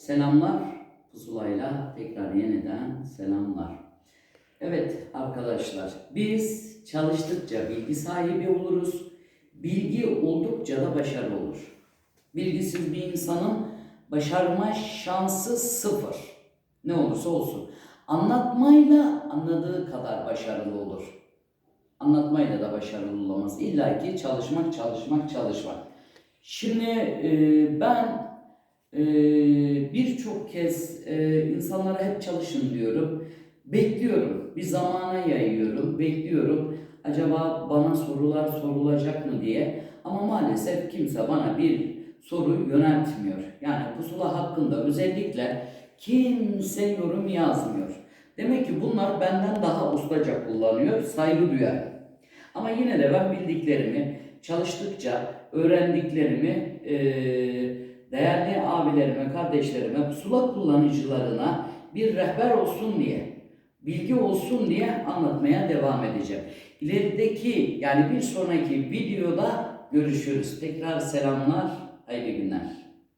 Selamlar pusulayla tekrar yeniden selamlar. Evet arkadaşlar biz çalıştıkça bilgi sahibi oluruz. Bilgi oldukça da başarılı olur. Bilgisiz bir insanın başarma şansı sıfır. Ne olursa olsun. Anlatmayla anladığı kadar başarılı olur. Anlatmayla da başarılı olamaz. İlla ki çalışmak, çalışmak, çalışmak. Şimdi e, ben ee, birçok kez e, insanlara hep çalışın diyorum. Bekliyorum. Bir zamana yayıyorum. Bekliyorum. Acaba bana sorular sorulacak mı diye. Ama maalesef kimse bana bir soru yöneltmiyor. Yani pusula hakkında özellikle kimse yorum yazmıyor. Demek ki bunlar benden daha ustaca kullanıyor. Saygı duyarım. Ama yine de ben bildiklerimi çalıştıkça öğrendiklerimi eee değerli abilerime, kardeşlerime, pusula kullanıcılarına bir rehber olsun diye, bilgi olsun diye anlatmaya devam edeceğim. İlerideki yani bir sonraki videoda görüşürüz. Tekrar selamlar, hayırlı günler.